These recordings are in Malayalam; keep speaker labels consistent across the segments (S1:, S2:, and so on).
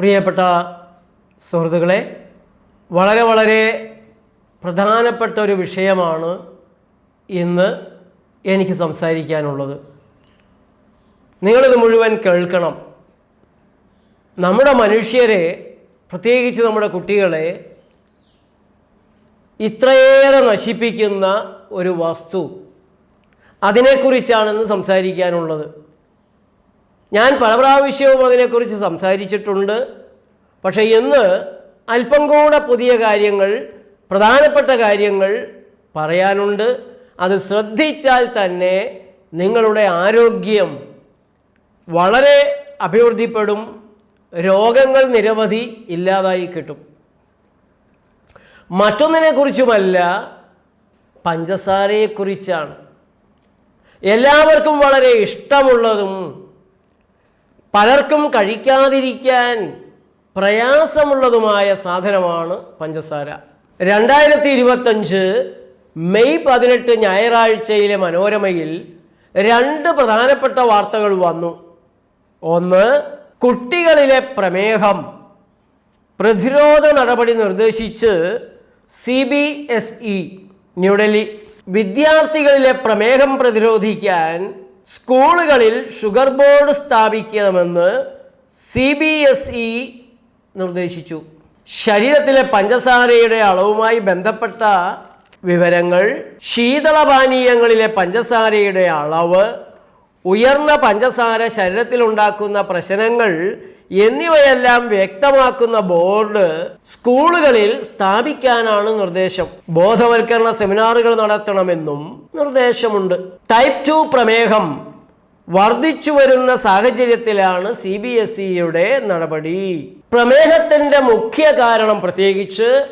S1: പ്രിയപ്പെട്ട സുഹൃത്തുക്കളെ വളരെ വളരെ പ്രധാനപ്പെട്ട ഒരു വിഷയമാണ് ഇന്ന് എനിക്ക് സംസാരിക്കാനുള്ളത്. നിങ്ങളിത് മുഴുവൻ കേൾക്കണം. നമ്മുടെ മനുഷ്യരെ പ്രത്യേകിച്ച് നമ്മുടെ കുട്ടികളെ ഇത്രയേറെ നശിപ്പിക്കുന്ന ഒരു വസ്തു. അതിനെക്കുറിച്ചാണെന്ന് സംസാരിക്കാനുള്ളത്. ഞാൻ പല പ്രാവശ്യവും അതിനെക്കുറിച്ച് സംസാരിച്ചിട്ടുണ്ട്. പക്ഷേ ഇന്ന് അല്പം കൂടെ പുതിയ കാര്യങ്ങൾ പ്രധാനപ്പെട്ട കാര്യങ്ങൾ പറയാനുണ്ട്. അത് ശ്രദ്ധിച്ചാൽ തന്നെ നിങ്ങളുടെ ആരോഗ്യം വളരെ അഭിവൃദ്ധിപ്പെടും. രോഗങ്ങൾ നിരവധി ഇല്ലാതായി കിട്ടും. മറ്റൊന്നിനെക്കുറിച്ചുമല്ല പഞ്ചസാരയെക്കുറിച്ചാണ്. എല്ലാവർക്കും വളരെ ഇഷ്ടമുള്ളതും പലർക്കും കഴിക്കാതിരിക്കാൻ പ്രയാസമുള്ളതുമായ സാധനമാണ് പഞ്ചസാര. രണ്ടായിരത്തി ഇരുപത്തഞ്ച് മെയ് പതിനെട്ട് ഞായറാഴ്ചയിലെ മനോരമയിൽ രണ്ട് പ്രധാനപ്പെട്ട വാർത്തകൾ വന്നു. ഒന്ന് കുട്ടികളിലെ പ്രമേഹം. പ്രതിരോധ നടപടി നിർദ്ദേശിച്ച് C B S E New Delhi വിദ്യാർത്ഥികളിലെ പ്രമേഹം പ്രതിരോധിക്കാൻ സ്കൂളുകളിൽ ഷുഗർ ബോർഡ് സ്ഥാപിക്കണമെന്ന് സി ബി എസ് ഇ നിർദ്ദേശിച്ചു. ശരീരത്തിലെ പഞ്ചസാരയുടെ അളവുമായി ബന്ധപ്പെട്ട വിവരങ്ങൾ ശീതളപാനീയങ്ങളിലെ പഞ്ചസാരയുടെ അളവ് ഉയർന്ന പഞ്ചസാര ശരീരത്തിലുണ്ടാക്കുന്ന പ്രശ്നങ്ങൾ എന്നിവയെല്ലാം വ്യക്തമാക്കുന്ന ബോർഡ് സ്കൂളുകളിൽ സ്ഥാപിക്കാനാണ് നിർദ്ദേശം. ബോധവൽക്കരണ സെമിനാറുകൾ നടത്തണമെന്നും നിർദ്ദേശമുണ്ട്. ടൈപ്പ് ടു പ്രമേഹം വർദ്ധിച്ചു വരുന്ന സാഹചര്യത്തിലാണ് സി ബി എസ് ഇയുടെ നടപടി. പ്രമേഹത്തിന്റെ മുഖ്യ കാരണം പ്രത്യേകിച്ച്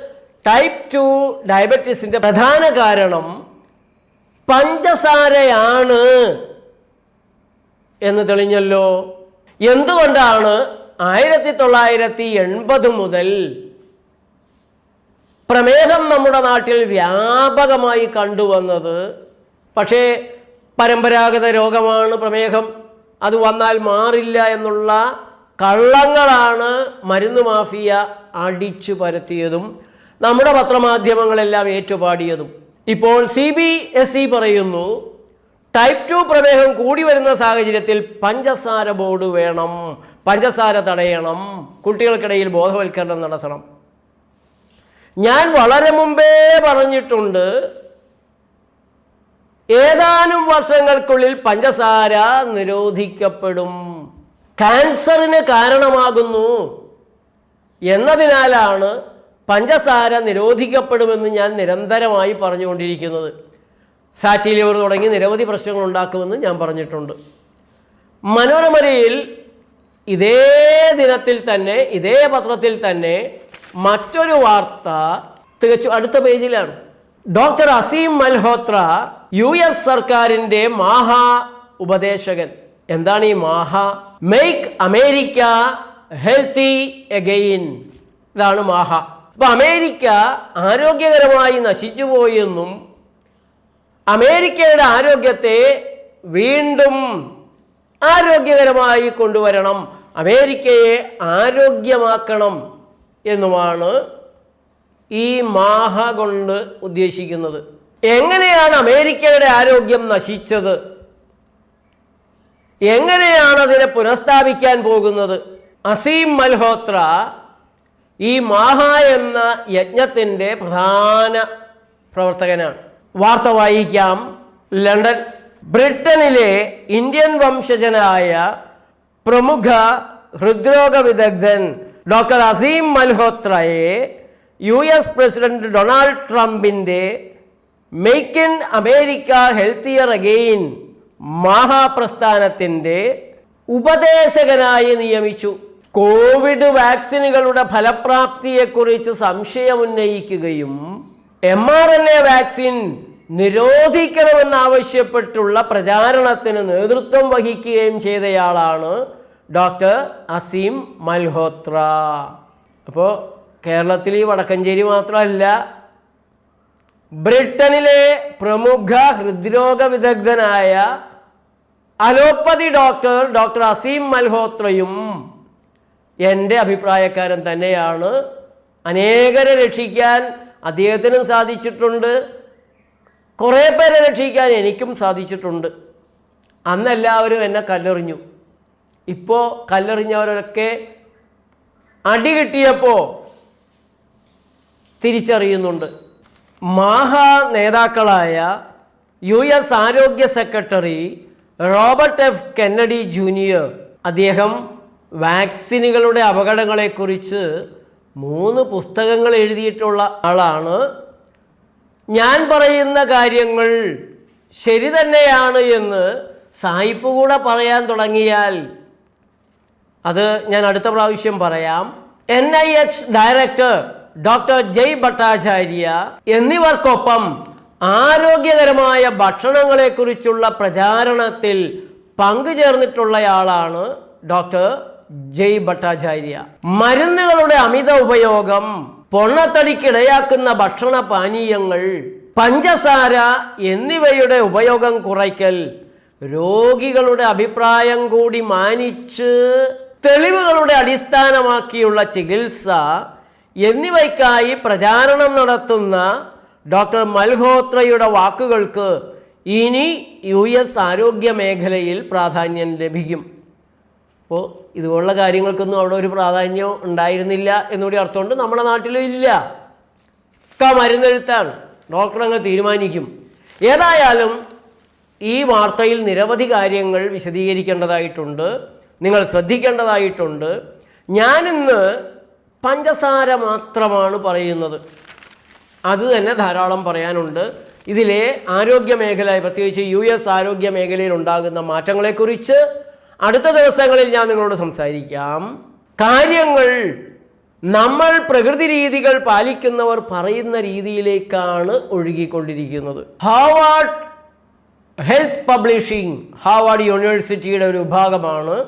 S1: ടൈപ്പ് ടു ഡയബറ്റീസിന്റെ പ്രധാന കാരണം പഞ്ചസാരയാണ് എന്ന് തെളിഞ്ഞല്ലോ. എന്തുകൊണ്ടാണ് ആയിരത്തി തൊള്ളായിരത്തി എൺപത് മുതൽ പ്രമേഹം നമ്മുടെ നാട്ടിൽ വ്യാപകമായി കണ്ടുവന്നത്? പക്ഷേ പരമ്പരാഗത രോഗമാണ് പ്രമേഹം. അത് വന്നാൽ മാറില്ല എന്നുള്ള കള്ളങ്ങളാണ് മരുന്ന് മാഫിയ അടിച്ചു പരത്തിയതും നമ്മുടെ പത്രമാധ്യമങ്ങളെല്ലാം ഏറ്റുപാടിയതും. ഇപ്പോൾ സി ബി എസ് ഇ പറയുന്നു ടൈപ്പ് ടു പ്രമേഹം കൂടി വരുന്ന സാഹചര്യത്തിൽ പഞ്ചസാര ബോർഡ് വേണം പഞ്ചസാര തടയണം കുട്ടികൾക്കിടയിൽ ബോധവൽക്കരണം നടത്തണം. ഞാൻ വളരെ മുമ്പേ പറഞ്ഞിട്ടുണ്ട് ഏതാനും വർഷങ്ങൾക്കുള്ളിൽ പഞ്ചസാര നിരോധിക്കപ്പെടും. ക്യാൻസറിന് കാരണമാകുന്നു എന്നതിനാലാണ് പഞ്ചസാര നിരോധിക്കപ്പെടുമെന്ന് ഞാൻ നിരന്തരമായി പറഞ്ഞുകൊണ്ടിരിക്കുന്നത്. ഫാറ്റി ലിവർ തുടങ്ങി നിരവധി പ്രശ്നങ്ങൾ ഉണ്ടാക്കുമെന്ന് ഞാൻ പറഞ്ഞിട്ടുണ്ട്. മനോരമയിൽ ഇതേ ദിനത്തിൽ തന്നെ ഇതേ പത്രത്തിൽ തന്നെ മറ്റൊരു വാർത്ത തികച്ചു അടുത്ത പേജിലാണ്. Doctor Aseem Malhotra U S സർക്കാരിന്റെ മാഹാ ഉപദേശകൻ. എന്താണ് ഈ MAHA? Make America healthy again ഇതാണ് മാഹ. അപ്പൊ അമേരിക്ക ആരോഗ്യകരമായി നശിച്ചുപോയെന്നും അമേരിക്കയുടെ ആരോഗ്യത്തെ വീണ്ടും ആരോഗ്യകരമായി കൊണ്ടുവരണം അമേരിക്കയെ ആരോഗ്യമാക്കണം എന്നുമാണ് ഈ മാഹ കൊണ്ട് ഉദ്ദേശിക്കുന്നത്. എങ്ങനെയാണ് അമേരിക്കയുടെ ആരോഗ്യം നശിച്ചത്? എങ്ങനെയാണ് അതിനെ പുനഃസ്ഥാപിക്കാൻ പോകുന്നത്? അസീം മൽഹോത്ര ഈ മാഹ എന്ന യജ്ഞത്തിന്റെ പ്രധാന പ്രവർത്തകനാണ്. വാർത്ത വായിക്കാം. ലണ്ടൻ. ബ്രിട്ടനിലെ ഇന്ത്യൻ വംശജനായ പ്രമുഖ ഹൃദ്രോഗ വിദഗ്ധൻ ഡോക്ടർ അസീം മൽഹോത്രയെ യു എസ് പ്രസിഡന്റ് ഡൊണാൾഡ് ട്രംപിന്റെ make in America healthier again മഹാപ്രസ്ഥാനത്തിന്റെ ഉപദേശകനായി നിയമിച്ചു. കോവിഡ് വാക്സിനുകളുടെ ഫലപ്രാപ്തിയെക്കുറിച്ച് സംശയമുന്നയിക്കുകയും M R N A vaccine നിരോധിക്കണമെന്നാവശ്യപ്പെട്ടുള്ള പ്രചാരണത്തിന് നേതൃത്വം വഹിക്കുകയും ചെയ്തയാളാണ് ഡോക്ടർ അസീം മൽഹോത്ര. അപ്പോൾ കേരളത്തിൽ ഈ വടക്കഞ്ചേരി മാത്രമല്ല ബ്രിട്ടനിലെ പ്രമുഖ ഹൃദ്രോഗ വിദഗ്ധനായ അലോപ്പതി ഡോക്ടർ ഡോക്ടർ അസീം മൽഹോത്രയും എന്റെ അഭിപ്രായക്കാരൻ തന്നെയാണ്. അനേകരെ രക്ഷിക്കാൻ അദ്ദേഹത്തിനും സാധിച്ചിട്ടുണ്ട്. കുറേ പേരെ രക്ഷിക്കാൻ എനിക്കും സാധിച്ചിട്ടുണ്ട്. അന്നെല്ലാവരും എന്നെ കല്ലെറിഞ്ഞു. ഇപ്പോൾ കല്ലെറിഞ്ഞവരൊക്കെ അടി കിട്ടിയപ്പോൾ തിരിച്ചറിയുന്നുണ്ട്. മാഹാ നേതാക്കളായ യു എസ് ആരോഗ്യ secretary Robert F Kennedy junior അദ്ദേഹം വാക്സിനുകളുടെ അപകടങ്ങളെക്കുറിച്ച് മൂന്ന് പുസ്തകങ്ങൾ എഴുതിയിട്ടുള്ള ആളാണ്. ഞാൻ പറയുന്ന കാര്യങ്ങൾ ശരി തന്നെയാണ് എന്ന് സായിപ്പ് കൂടെ പറയാൻ തുടങ്ങിയാൽ അത് ഞാൻ അടുത്ത പ്രാവശ്യം പറയാം. N I H director doctor Jay Bhattacharya എന്നിവർക്കൊപ്പം ആരോഗ്യകരമായ ഭക്ഷണങ്ങളെക്കുറിച്ചുള്ള പ്രചാരണത്തിൽ പങ്കുചേർന്നിട്ടുള്ളയാളാണ് ഡോക്ടർ ജയ് ഭട്ടാചാര്യ. മരുന്നുകളുടെ അമിത ഉപയോഗം പൊണ്ണത്തടിക്കിടയാക്കുന്ന ഭക്ഷണ പാനീയങ്ങൾ പഞ്ചസാര എന്നിവയുടെ ഉപയോഗം കുറയ്ക്കൽ രോഗികളുടെ അഭിപ്രായം കൂടി മാനിച്ച് തെളിവുകളുടെ അടിസ്ഥാനമാക്കിയുള്ള ചികിത്സ എന്നിവയ്ക്കായി പ്രചാരണം നടത്തുന്ന ഡോക്ടർ മൽഹോത്രയുടെ വാക്കുകൾക്ക് ഇനി യു എസ് ആരോഗ്യ മേഖലയിൽ പ്രാധാന്യം ലഭിക്കും. അപ്പോൾ ഇതുപോലുള്ള കാര്യങ്ങൾക്കൊന്നും അവിടെ ഒരു പ്രാധാന്യം ഉണ്ടായിരുന്നില്ല എന്നുകൂടി അർത്ഥമുണ്ട്. നമ്മുടെ നാട്ടിലും ഇല്ല. ഒക്കെ മരുന്നെഴുത്താണ്. ഡോക്ടർ തീരുമാനിക്കും. ഏതായാലും ഈ വാർത്തയിൽ നിരവധി കാര്യങ്ങൾ വിശദീകരിക്കേണ്ടതായിട്ടുണ്ട്. നിങ്ങൾ ശ്രദ്ധിക്കേണ്ടതായിട്ടുണ്ട്. ഞാനിന്ന് പഞ്ചസാര മാത്രമാണ് പറയുന്നത്. അത് തന്നെ ധാരാളം പറയാനുണ്ട്. ഇതിലെ ആരോഗ്യ മേഖല പ്രത്യേകിച്ച് യു എസ് ആരോഗ്യ മേഖലയിൽ ഉണ്ടാകുന്ന മാറ്റങ്ങളെക്കുറിച്ച് അടുത്ത ദിവസങ്ങളിൽ ഞാൻ നിങ്ങളോട് സംസാരിക്കാം. കാര്യങ്ങൾ നമ്മൾ പ്രകൃതി രീതികൾ പാലിക്കുന്നവർ പറയുന്ന രീതിയിലേക്കാണ് ഒഴുകിക്കൊണ്ടിരിക്കുന്നത്. ഹാവാർഡ് ഹെൽത്ത് പബ്ലിഷിംഗ് ഹാവാർഡ് യൂണിവേഴ്സിറ്റിയുടെ ഒരു വിഭാഗമാണ്.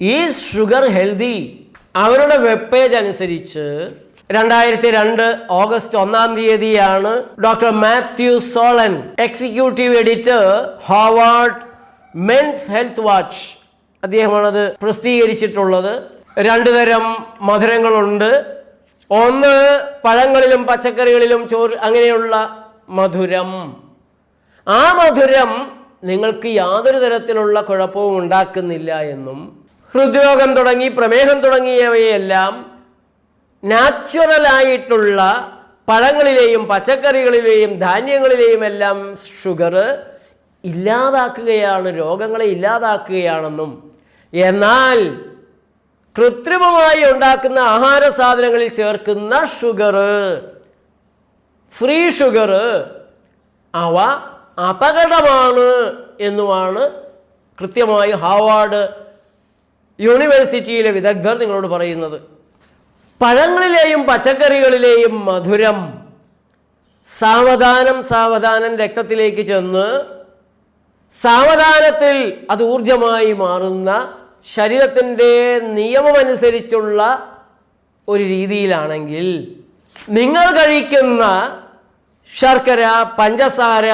S1: ഈസ് ഷുഗർ ഹെൽതി അവരുടെ വെബ് പേജ് അനുസരിച്ച് രണ്ടായിരത്തി രണ്ട് ഓഗസ്റ്റ് ഒന്നാം തീയതിയാണ് doctor Matthew Solan executive editor Harvard men's health watch അദ്ദേഹമാണത് പ്രസിദ്ധീകരിച്ചിട്ടുള്ളത്. രണ്ടു തരം മധുരങ്ങളുണ്ട്. ഒന്ന് പഴങ്ങളിലും പച്ചക്കറികളിലും ചോറ് അങ്ങനെയുള്ള മധുരം. ആ മധുരം നിങ്ങൾക്ക് യാതൊരു തരത്തിലുള്ള കുഴപ്പവും ഉണ്ടാക്കുന്നില്ല എന്നും ഹൃദ്രോഗം തുടങ്ങി പ്രമേഹം തുടങ്ങിയവയെല്ലാം നാച്ചുറലായിട്ടുള്ള പഴങ്ങളിലെയും പച്ചക്കറികളിലെയും ധാന്യങ്ങളിലെയും എല്ലാം ഷുഗർ ഇല്ലാതാക്കുകയാണ് രോഗങ്ങളെ ഇല്ലാതാക്കുകയാണെന്നും. എന്നാൽ കൃത്രിമമായി ഉണ്ടാക്കുന്ന ആഹാര സാധനങ്ങളിൽ ചേർക്കുന്ന ഷുഗർ ഫ്രീ ഷുഗർ അവ അപകടമാണ് എന്നുമാണ് കൃത്യമായി ഹാവാർഡ് യൂണിവേഴ്സിറ്റിയിലെ വിദഗ്ധർ നിങ്ങളോട് പറയുന്നത് പഴങ്ങളിലെയും പച്ചക്കറികളിലെയും മധുരം സാവധാനം സാവധാനം രക്തത്തിലേക്ക് ചെന്ന് സാവധാനത്തിൽ അത് ഊർജമായി മാറുന്ന ശരീരത്തിന്റെ നിയമമനുസരിച്ചുള്ള ഒരു രീതിയിലാണെങ്കിൽ നിങ്ങൾ കഴിക്കുന്ന ശർക്കര പഞ്ചസാര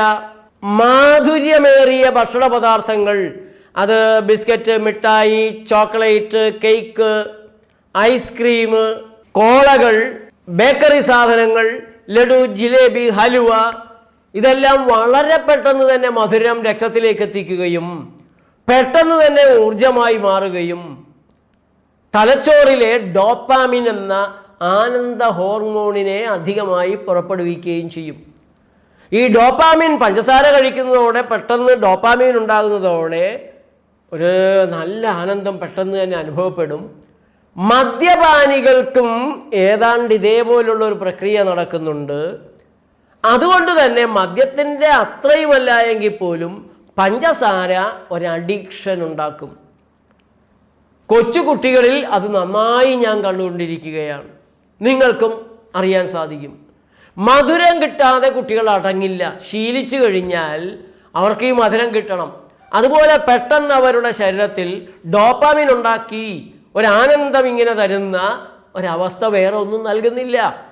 S1: മാധുര്യമേറിയ ഭക്ഷണ പദാർത്ഥങ്ങൾ അത് ബിസ്ക്കറ്റ് മിഠായി ചോക്ലേറ്റ് കേക്ക് ഐസ്ക്രീം കോളകൾ ബേക്കറി സാധനങ്ങൾ ലഡു ജിലേബി ഹലുവ ഇതെല്ലാം വളരെ പെട്ടെന്ന് തന്നെ മധുരം രക്തത്തിലേക്ക് എത്തിക്കുകയും പെട്ടെന്ന് തന്നെ ഊർജമായി മാറുകയും തലച്ചോറിലെ ഡോപ്പാമിൻ എന്ന ആനന്ദ ഹോർമോണിനെ അധികമായി പുറപ്പെടുവിക്കുകയും ചെയ്യും. ഈ ഡോപ്പാമിൻ പഞ്ചസാര കഴിക്കുന്നതോടെ പെട്ടെന്ന് ഡോപ്പാമിൻ ഉണ്ടാകുന്നതോടെ ഒരു നല്ല ആനന്ദം പെട്ടെന്ന് തന്നെ അനുഭവപ്പെടും. മദ്യപാനികൾക്കും ഏതാണ്ട് ഇതേപോലുള്ള ഒരു പ്രക്രിയ നടക്കുന്നുണ്ട്. അതുകൊണ്ട് തന്നെ മദ്യത്തിന്റെ അത്രയുമല്ല എങ്കിൽ പോലും പഞ്ചസാര ഒരഡിക്ഷൻ ഉണ്ടാക്കും. കൊച്ചു കുട്ടികളിൽ അത് നന്നായി ഞാൻ കണ്ടുകൊണ്ടിരിക്കുകയാണ്. നിങ്ങൾക്കും അറിയാൻ സാധിക്കും. മധുരം കിട്ടാതെ കുട്ടികൾ അടങ്ങില്ല. ശീലിച്ചു കഴിഞ്ഞാൽ അവർക്ക് ഈ മധുരം കിട്ടണം. അതുപോലെ പെട്ടെന്ന് അവരുടെ ശരീരത്തിൽ ഡോപ്പാമിൻ ഉണ്ടാക്കി ഒരാനന്ദം ഇങ്ങനെ തരുന്ന ഒരവസ്ഥ വേറെ ഒന്നും നൽകുന്നില്ല.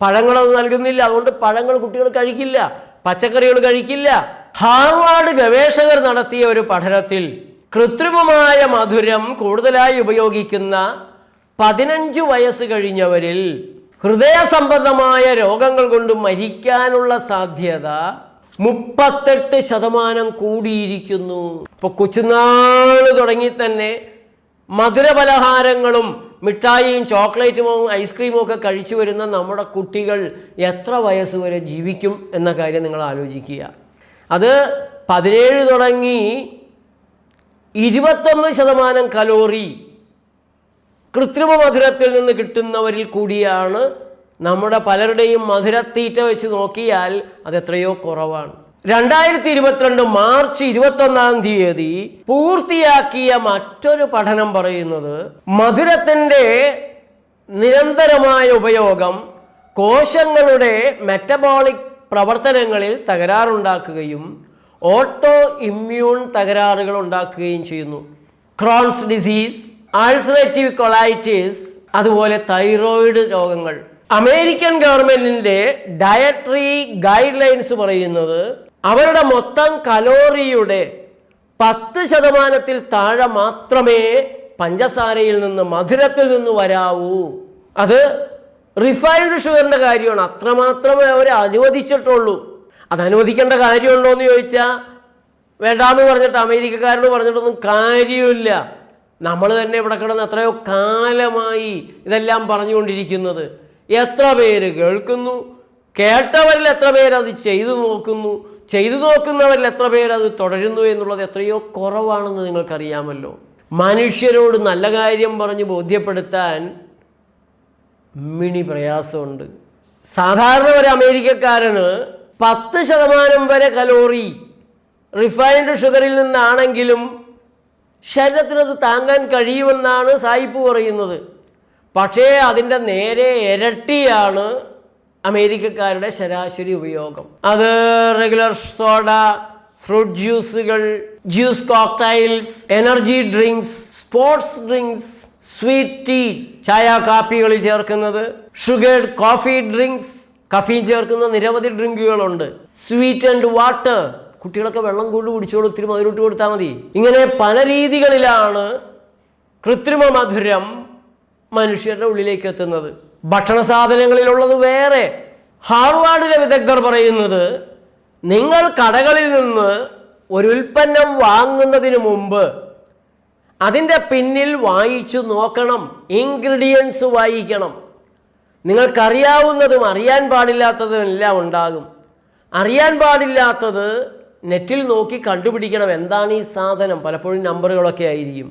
S1: പഴങ്ങളൊന്നും നൽകുന്നില്ല. അതുകൊണ്ട് പഴങ്ങൾ കുട്ടികൾ കഴിക്കില്ല. പച്ചക്കറികൾ കഴിക്കില്ല. ഹാർവാർഡ് ഗവേഷകർ നടത്തിയ ഒരു പഠനത്തിൽ കൃത്രിമമായ മധുരം കൂടുതലായി ഉപയോഗിക്കുന്ന പതിനഞ്ച് വയസ്സ് കഴിഞ്ഞവരിൽ ഹൃദയ സംബന്ധമായ രോഗങ്ങൾ കൊണ്ട് മരിക്കാനുള്ള സാധ്യത മുപ്പത്തെട്ട് ശതമാനം കൂടിയിരിക്കുന്നു. അപ്പൊ കൊച്ചുനാൾ തുടങ്ങി തന്നെ മധുരപലഹാരങ്ങളും മിഠായിയും ചോക്ലേറ്റും ഐസ്ക്രീമും ഒക്കെ കഴിച്ചു വരുന്ന നമ്മുടെ കുട്ടികൾ എത്ര വയസ്സ് വരെ ജീവിക്കും എന്ന കാര്യം നിങ്ങൾ ആലോചിക്കുക. അത് പതിനേഴ് തുടങ്ങി ഇരുപത്തൊന്ന് ശതമാനം കലോറി കൃത്രിമ മധുരത്തിൽ നിന്ന് കിട്ടുന്നവരിൽ കൂടിയാണ് നമ്മുടെ പലരുടെയും മധുരത്തീറ്റ വെച്ച് നോക്കിയാൽ അത് എത്രയോ കുറവാണ്. രണ്ടായിരത്തി ഇരുപത്തിരണ്ട് മാർച്ച് ഇരുപത്തൊന്നാം തീയതി പൂർത്തിയാക്കിയ മറ്റൊരു പഠനം പറയുന്നത് മധുരത്തിന്റെ നിരന്തരമായ ഉപയോഗം കോശങ്ങളുടെ മെറ്റബോളിക് പ്രവർത്തനങ്ങളിൽ തകരാറുണ്ടാക്കുകയും ഓട്ടോ ഇമ്മ്യൂൺ തകരാറുകൾ ഉണ്ടാക്കുകയും ചെയ്യുന്നു. ക്രോൺസ് ഡിസീസ് ആൾസറേറ്റീവ് കൊളൈറ്റിസ് അതുപോലെ തൈറോയിഡ് രോഗങ്ങൾ. അമേരിക്കൻ ഗവൺമെന്റിന്റെ ഡയറ്ററി ഗൈഡ് ലൈൻസ് പറയുന്നത് അവരുടെ മൊത്തം കലോറിയുടെ പത്ത് ശതമാനത്തിൽ താഴെ മാത്രമേ പഞ്ചസാരയിൽ നിന്ന് മധുരത്തിൽ നിന്ന് വരാവൂ. അത് റിഫൈൻഡ് ഷുഗറിന്റെ കാര്യമാണ്. അത്രമാത്രമേ അവർ അനുവദിച്ചിട്ടുള്ളൂ. അത് അനുവദിക്കേണ്ട കാര്യമുണ്ടോ എന്ന് ചോദിച്ചാൽ വേണ്ടാന്ന് പറഞ്ഞിട്ട് അമേരിക്കക്കാരോട് പറഞ്ഞിട്ടൊന്നും കാര്യമില്ല. നമ്മൾ തന്നെ ഇവിടെ കിടന്ന് എത്രയോ കാലമായി ഇതെല്ലാം പറഞ്ഞുകൊണ്ടിരിക്കുന്നത്. എത്ര പേര് കേൾക്കുന്നു? കേട്ടവരിൽ എത്ര പേരത് ചെയ്തു നോക്കുന്നു? ചെയ്തു നോക്കുന്നവരിൽ എത്ര പേരത് തുടരുന്നു എന്നുള്ളത് എത്രയോ കുറവാണെന്ന് നിങ്ങൾക്കറിയാമല്ലോ. മനുഷ്യരോട് നല്ല കാര്യം പറഞ്ഞ് ബോധ്യപ്പെടുത്താൻ മിണി പ്രയാസമുണ്ട്. സാധാരണ ഒരു അമേരിക്കക്കാരന് പത്ത് ശതമാനം വരെ കലോറി റിഫൈൻഡ് ഷുഗറിൽ നിന്നാണെങ്കിലും ശരീരത്തിനത് താങ്ങാൻ കഴിയുമെന്നാണ് സായിപ്പ് പറയുന്നത്. പക്ഷേ അതിന്റെ നേരെ ഇരട്ടിയാണ് അമേരിക്കക്കാരുടെ ശരാശരി ഉപയോഗം. അത് regular soda fruit ജ്യൂസുകൾ juice cocktails energy drinks sports drinks sweet tea ചായ കാപ്പികളിൽ ചേർക്കുന്നത് ഷുഗർഡ് കോഫി ഡ്രിങ്ക്സ് കഫീൻ ചേർക്കുന്ന നിരവധി ഡ്രിങ്കുകളുണ്ട്. സ്വീറ്റ് ആൻഡ് വാട്ടർ കുട്ടികളൊക്കെ വെള്ളം കൊണ്ട് കുടിച്ചോളൂ ഒത്തിരി മധുരമിട്ട് കൊടുത്താൽ മതി. ഇങ്ങനെ പല രീതികളിലാണ് കൃത്രിമ മധുരം മനുഷ്യരുടെ ഉള്ളിലേക്ക് എത്തുന്നത്. ഭക്ഷണ സാധനങ്ങളിലുള്ളത് വേറെ. ഹാർവാർഡിലെ വിദഗ്ധർ പറയുന്നത് നിങ്ങൾ കടകളിൽ നിന്ന് ഒരു ഉൽപ്പന്നം വാങ്ങുന്നതിന് മുമ്പ് അതിന്റെ പിന്നിൽ വായിച്ചു നോക്കണം ഇൻഗ്രീഡിയൻസ് വായിക്കണം. നിങ്ങൾക്കറിയാവുന്നതും അറിയാൻ പാടില്ലാത്തതും എല്ലാം ഉണ്ടാകും. അറിയാൻ പാടില്ലാത്തത് നെറ്റിൽ നോക്കി കണ്ടുപിടിക്കണം. എന്താണ് ഈ സാധനം? പലപ്പോഴും നമ്പറുകളൊക്കെ ആയിരിക്കും.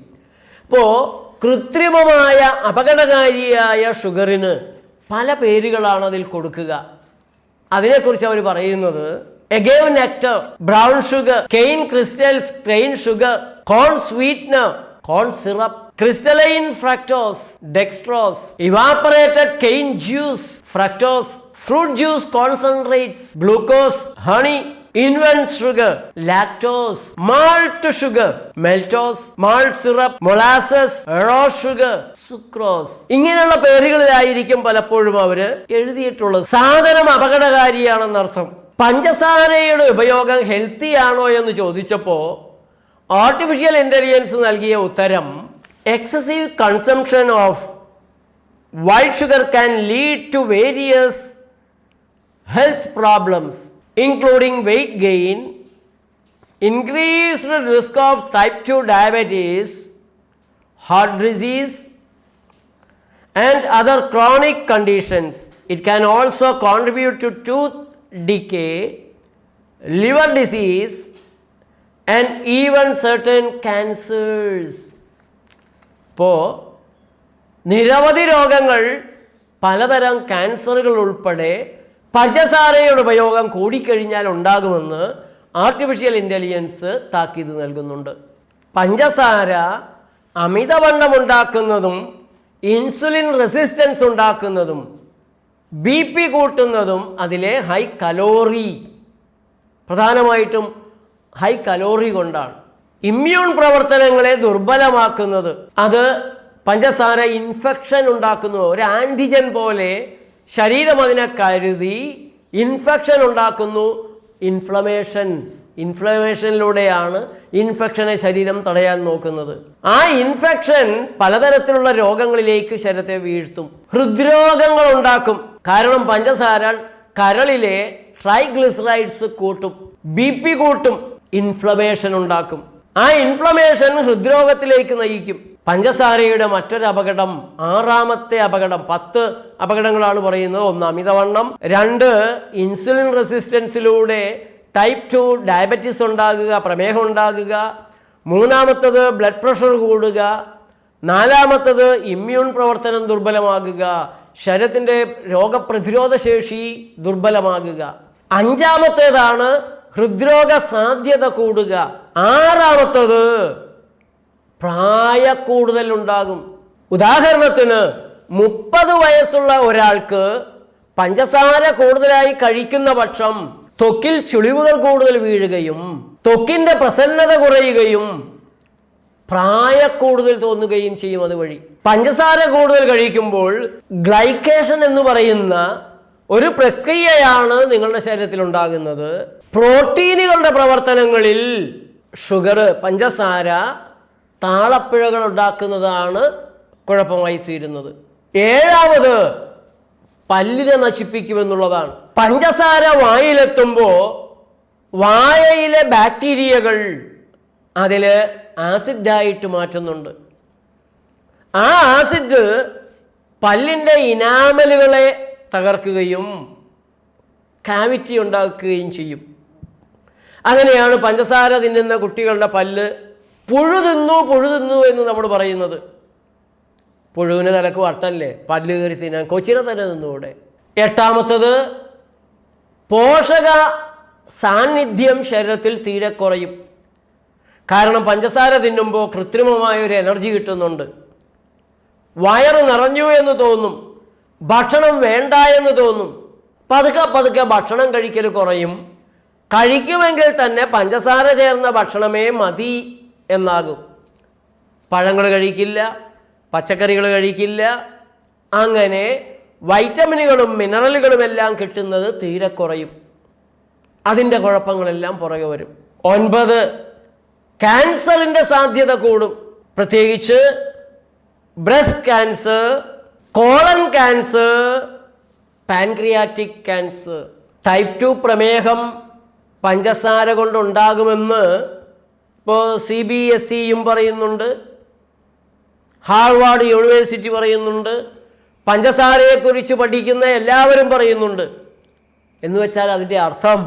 S1: ഇപ്പോൾ കൃത്രിമമായ അപകടകാരിയായ ഷുഗറിന് പല പേരുകളാണ് അതിൽ കൊടുക്കുക. അതിനെക്കുറിച്ച് അവർ പറയുന്നത് agave nectar brown sugar cane crystals crane sugar corn sweetener corn syrup crystalline fructose dextrose evaporated cane juice fructose fruit juice concentrates glucose honey invent sugar lactose malt sugar maltose malt syrup molasses raw sugar sucrose. ഇങ്ങനെയുള്ള പേരുകളിലായിരിക്കും പലപ്പോഴും അവർ എഴുതിയിട്ടുള്ളത്. സാധനം അപകടകാരിയാണെന്നർത്ഥം പഞ്ചസാരയുടെ ഉപയോഗം ഹെൽത്തി ആണോ എന്ന് ചോദിച്ചപ്പോൾ ആർട്ടിഫിഷ്യൽ ഇന്റലിജൻസ് നൽകിയ ഉത്തരം excessive consumption of white sugar can lead to various health problems. including weight gain, increased risk of type 2 diabetes, heart disease, and other chronic conditions. It can also contribute to tooth decay, liver disease, and even certain cancers. ഇപ്പോൾ നിരവധി രോഗങ്ങൾ പലതരം ക്യാൻസറുകൾ ഉൾപ്പെടെ പഞ്ചസാരയുടെ ഉപയോഗം കൂടിക്കഴിഞ്ഞാൽ ഉണ്ടാകുമെന്ന് ആർട്ടിഫിഷ്യൽ ഇന്റലിജൻസ് താക്കീത് നൽകുന്നുണ്ട്. പഞ്ചസാര അമിതവണ്ണം ഉണ്ടാക്കുന്നതും ഇൻസുലിൻ റെസിസ്റ്റൻസ് ഉണ്ടാക്കുന്നതും ബി പി കൂട്ടുന്നതും അതിലെ ഹൈ കലോറി പ്രധാനമായിട്ടും ഹൈ കലോറി കൊണ്ടാണ്. ഇമ്മ്യൂൺ പ്രവർത്തനങ്ങളെ ദുർബലമാക്കുന്നത്. അത് പഞ്ചസാര ഇൻഫെക്ഷൻ ഉണ്ടാക്കുന്നു ഒരു ആന്റിജൻ പോലെ ശരീരം അതിനെ കരുതി ഇൻഫെക്ഷൻ ഉണ്ടാക്കുന്നു. ഇൻഫ്ലമേഷൻ ഇൻഫ്ലമേഷനിലൂടെയാണ് ഇൻഫെക്ഷനെ ശരീരം തടയാൻ നോക്കുന്നത്. ആ ഇൻഫെക്ഷൻ പലതരത്തിലുള്ള രോഗങ്ങളിലേക്ക് ശരീരത്തെ വീഴ്ത്തും. ഹൃദ്രോഗങ്ങൾ ഉണ്ടാക്കും. കാരണം പഞ്ചസാര കരളിലെ ട്രൈഗ്ലിസറൈഡ്സ് കൂട്ടും. ബി പി കൂട്ടും. ഇൻഫ്ലമേഷൻ ഉണ്ടാക്കും. ആ ഇൻഫ്ലമേഷൻ ഹൃദ്രോഗത്തിലേക്ക് നയിക്കും. പഞ്ചസാരയുടെ മറ്റൊരു അപകടം ആറാമത്തെ അപകടം പത്ത് അപകടങ്ങളാണ് പറയുന്നത്. ഒന്ന് അമിതവണ്ണം രണ്ട് ഇൻസുലിൻ റെസിസ്റ്റൻസിലൂടെ ടൈപ്പ് ടു ഡയബറ്റീസ് ഉണ്ടാകുക പ്രമേഹം ഉണ്ടാകുക മൂന്നാമത്തത് ബ്ലഡ് പ്രഷർ കൂടുക നാലാമത്തത് ഇമ്മ്യൂൺ പ്രവർത്തനം ദുർബലമാകുക ശരീരത്തിന്റെ രോഗപ്രതിരോധ ശേഷി ദുർബലമാകുക. അഞ്ചാമത്തേതാണ് ഹൃദ്രോഗ സാധ്യത കൂടുക. ആറാമത്തത് പ്രായ കൂടുതൽ ഉണ്ടാകും ഉദാഹരണത്തിന് മുപ്പത് വയസ്സുള്ള ഒരാൾക്ക് പഞ്ചസാര കൂടുതലായി കഴിക്കുന്ന പക്ഷം ത്വക്കിൽ ചുളിവുകൾ കൂടുതൽ വീഴുകയും ത്വക്കിന്റെ പ്രസന്നത കുറയുകയും പ്രായ കൂടുതൽ തോന്നുകയും ചെയ്യും അതുവഴി. പഞ്ചസാര കൂടുതൽ കഴിക്കുമ്പോൾ ഗ്ലൈക്കേഷൻ എന്ന് പറയുന്ന ഒരു പ്രക്രിയയാണ് നിങ്ങളുടെ ശരീരത്തിൽ ഉണ്ടാകുന്നത്. പ്രോട്ടീനുകളുടെ പ്രവർത്തനങ്ങളിൽ ഷുഗർ പഞ്ചസാര താളപ്പിഴകൾ ഉണ്ടാക്കുന്നതാണ് കുഴപ്പമായി തീരുന്നത്. ഏഴാമത് പല്ലിനെ നശിപ്പിക്കുമെന്നുള്ളതാണ്. പഞ്ചസാര വായിലെത്തുമ്പോൾ വായയിലെ ബാക്ടീരിയകൾ അതിൽ ആസിഡായിട്ട് മാറ്റുന്നുണ്ട്. ആ ആസിഡ് പല്ലിന്റെ ഇനാമലുകളെ തകർക്കുകയും കാവിറ്റി ഉണ്ടാക്കുകയും ചെയ്യും. അങ്ങനെയാണ് പഞ്ചസാര തിന്നുന്ന കുട്ടികളുടെ പല്ല് പുഴു തിന്നു പുഴു തിന്നു എന്ന് നമ്മൾ പറയുന്നത്. പുഴുവിന് തലക്ക് വട്ടല്ലേ? പല്ല് കയറി തിന്നാൻ കൊച്ചിനെ തന്നെ നിന്നുകൂടെ എട്ടാമത്തത് പോഷക സാന്നിധ്യം ശരീരത്തിൽ തീരെ കുറയും. കാരണം പഞ്ചസാര തിന്നുമ്പോൾ കൃത്രിമമായ ഒരു എനർജി കിട്ടുന്നുണ്ട്. വയറ് നിറഞ്ഞു എന്ന് തോന്നും. ഭക്ഷണം വേണ്ട എന്ന് തോന്നും. പതുക്കെ പതുക്കെ ഭക്ഷണം കഴിക്കൽ കുറയും. കഴിക്കുമെങ്കിൽ തന്നെ പഞ്ചസാര ചേർന്ന ഭക്ഷണമേ മതി. എന്നാകും. പഴങ്ങൾ കഴിക്കില്ല പച്ചക്കറികൾ കഴിക്കില്ല. അങ്ങനെ വൈറ്റമിനുകളും മിനറലുകളും എല്ലാം കിട്ടുന്നത് തീരെ കുറയും. അതിന്റെ കുഴപ്പങ്ങളെല്ലാം പുറകെ വരും. ഒൻപത് ക്യാൻസറിന്റെ സാധ്യത കൂടും. പ്രത്യേകിച്ച് breast cancer colon cancer pancreatic cancer. Type two പ്രമേഹം പഞ്ചസാര കൊണ്ടുണ്ടാകുമെന്ന് ഇപ്പോൾ സി ബി എസ് സിയും പറയുന്നുണ്ട്. ഹാർവാർഡ് യൂണിവേഴ്സിറ്റി പറയുന്നുണ്ട്. പഞ്ചസാരയെക്കുറിച്ച് പഠിക്കുന്ന എല്ലാവരും പറയുന്നുണ്ട്. എന്ന് വെച്ചാൽ അതിന്റെ അർത്ഥം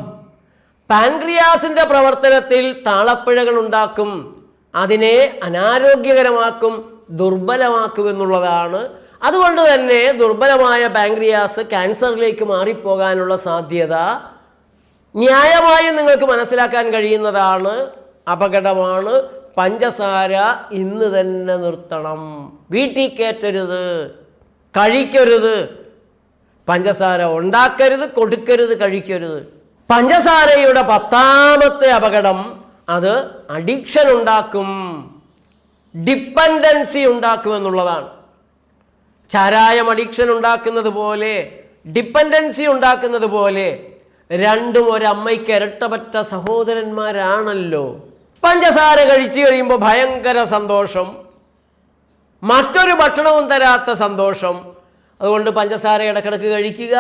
S1: പാൻക്രിയാസിന്റെ പ്രവർത്തനത്തിൽ താളപ്പിഴകൾ ഉണ്ടാക്കും അതിനെ അനാരോഗ്യകരമാക്കും ദുർബലമാക്കുമെന്നുള്ളതാണ്. അതുകൊണ്ട് തന്നെ ദുർബലമായ പാൻക്രിയാസ് ക്യാൻസറിലേക്ക് മാറിപ്പോകാനുള്ള സാധ്യത ന്യായമായും നിങ്ങൾക്ക് മനസ്സിലാക്കാൻ കഴിയുന്നതാണ്. അപകടമാണ്. പഞ്ചസാര ഇന്ന് തന്നെ നിർത്തണം. വീട്ടിൽ കയറ്റരുത്. കഴിക്കരുത്. പഞ്ചസാര ഉണ്ടാക്കരുത് കൊടുക്കരുത് കഴിക്കരുത്. പഞ്ചസാരയുടെ പത്താമത്തെ അപകടം അത് അഡിക്ഷൻ ഉണ്ടാക്കും. ഡിപ്പെൻഡൻസി ഉണ്ടാക്കുമെന്നുള്ളതാണ് ചാരായം അഡിക്ഷൻ ഉണ്ടാക്കുന്നത് പോലെ ഡിപ്പെൻഡൻസി ഉണ്ടാക്കുന്നത് പോലെ രണ്ടും ഒരമ്മയ്ക്ക് ഇരട്ടപറ്റ സഹോദരന്മാരാണല്ലോ. പഞ്ചസാര കഴിച്ചു കഴിയുമ്പോൾ ഭയങ്കര സന്തോഷം. മറ്റൊരു ഭക്ഷണവും തരാത്ത സന്തോഷം. അതുകൊണ്ട് പഞ്ചസാര ഇടക്കിടക്ക് കഴിക്കുക.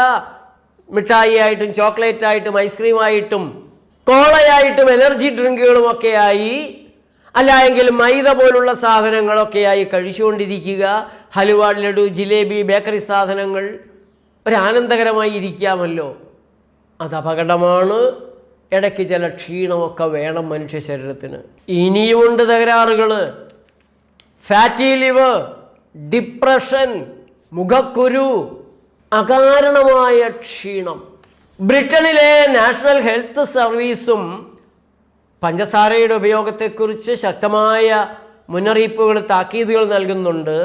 S1: മിഠായി ആയിട്ടും ചോക്ലേറ്റ് ആയിട്ടും ഐസ്ക്രീം ആയിട്ടും കോളയായിട്ടും എനർജി ഡ്രിങ്കുകളും ഒക്കെയായി. അല്ല എങ്കിൽ മൈദ പോലുള്ള സാധനങ്ങളൊക്കെയായി കഴിച്ചുകൊണ്ടിരിക്കുക. ഹലുവ ലഡു ജിലേബി ബേക്കറി സാധനങ്ങൾ. ഒരു ആനന്ദകരമായി ഇരിക്കാമല്ലോ. അത് അപകടമാണ്. ഇടയ്ക്ക് ചില ക്ഷീണമൊക്കെ വേണം മനുഷ്യ ശരീരത്തിന്. ഇനിയുമുണ്ട് തകരാറുകൾ ഫാറ്റി ലിവ് ഡിപ്രഷൻ മുഖക്കുരു അകാരണമായ ക്ഷീണം. ബ്രിട്ടനിലെ നാഷണൽ ഹെൽത്ത് സർവീസും പഞ്ചസാരയുടെ ഉപയോഗത്തെക്കുറിച്ച് ശക്തമായ മുന്നറിയിപ്പുകൾ താക്കീതുകൾ നൽകുന്നുണ്ട്.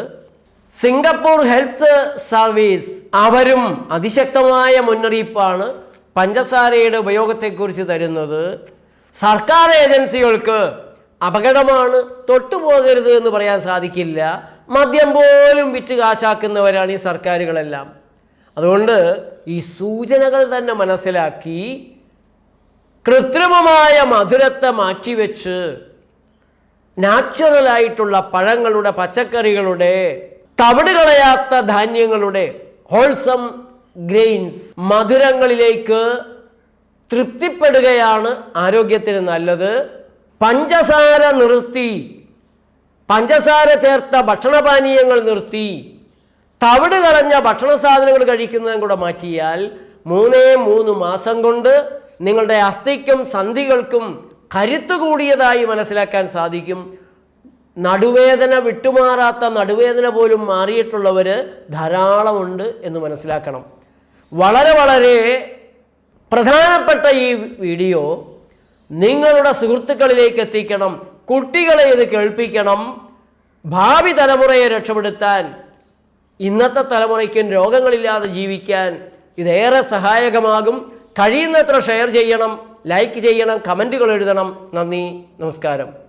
S1: സിംഗപ്പൂർ ഹെൽത്ത് സർവീസ് അവരും അതിശക്തമായ മുന്നറിയിപ്പാണ്. പഞ്ചസാരയുടെ ഉപയോഗത്തെക്കുറിച്ച് തരുന്നത് സർക്കാർ ഏജൻസികൾക്ക് അപകടമാണ് തൊട്ടുപോകരുത് എന്ന് പറയാൻ സാധിക്കില്ല. മദ്യം പോലും വിറ്റ് കാശാക്കുന്നവരാണ് ഈ സർക്കാരുകളെല്ലാം. അതുകൊണ്ട് ഈ സൂചനകൾ തന്നെ മനസ്സിലാക്കി കൃത്രിമമായ മധുരത്തെ മാറ്റിവെച്ച് നാച്ചുറലായിട്ടുള്ള പഴങ്ങളുടെ പച്ചക്കറികളുടെ തവിട് കളയാത്ത ധാന്യങ്ങളുടെ ഹോൾസം ഗ്രെയിൻസ് മധുരങ്ങളിലേക്ക് തൃപ്തിപ്പെടുകയാണ് ആരോഗ്യത്തിന് നല്ലത്. പഞ്ചസാര നിർത്തി പഞ്ചസാര ചേർത്ത ഭക്ഷണപാനീയങ്ങൾ നിർത്തി തവിട് കളഞ്ഞ ഭക്ഷണ സാധനങ്ങൾ കഴിക്കുന്നതും കൂടെ മാറ്റിയാൽ മൂന്നേ മൂന്ന് മാസം കൊണ്ട് നിങ്ങളുടെ അസ്ഥിക്കും സന്ധികൾക്കും കരുത്ത് കൂടിയതായി മനസ്സിലാക്കാൻ സാധിക്കും. നടുവേദന വിട്ടുമാറാത്ത നടുവേദന പോലും മാറിയിട്ടുള്ളവർ ധാരാളമുണ്ട് എന്ന് മനസ്സിലാക്കണം. വളരെ വളരെ പ്രധാനപ്പെട്ട ഈ വീഡിയോ നിങ്ങളുടെ സുഹൃത്തുക്കളിലേക്ക് എത്തിക്കണം കുട്ടികളെ ഇത് കേൾപ്പിക്കണം ഭാവി തലമുറയെ രക്ഷപ്പെടുത്താൻ ഇന്നത്തെ തലമുറയ്ക്കും രോഗങ്ങളില്ലാതെ ജീവിക്കാൻ ഇതേറെ സഹായകമാകും. കഴിയുന്നത്ര ഷെയർ ചെയ്യണം ലൈക്ക് ചെയ്യണം കമന്റുകൾ എഴുതണം. നന്ദി നമസ്കാരം.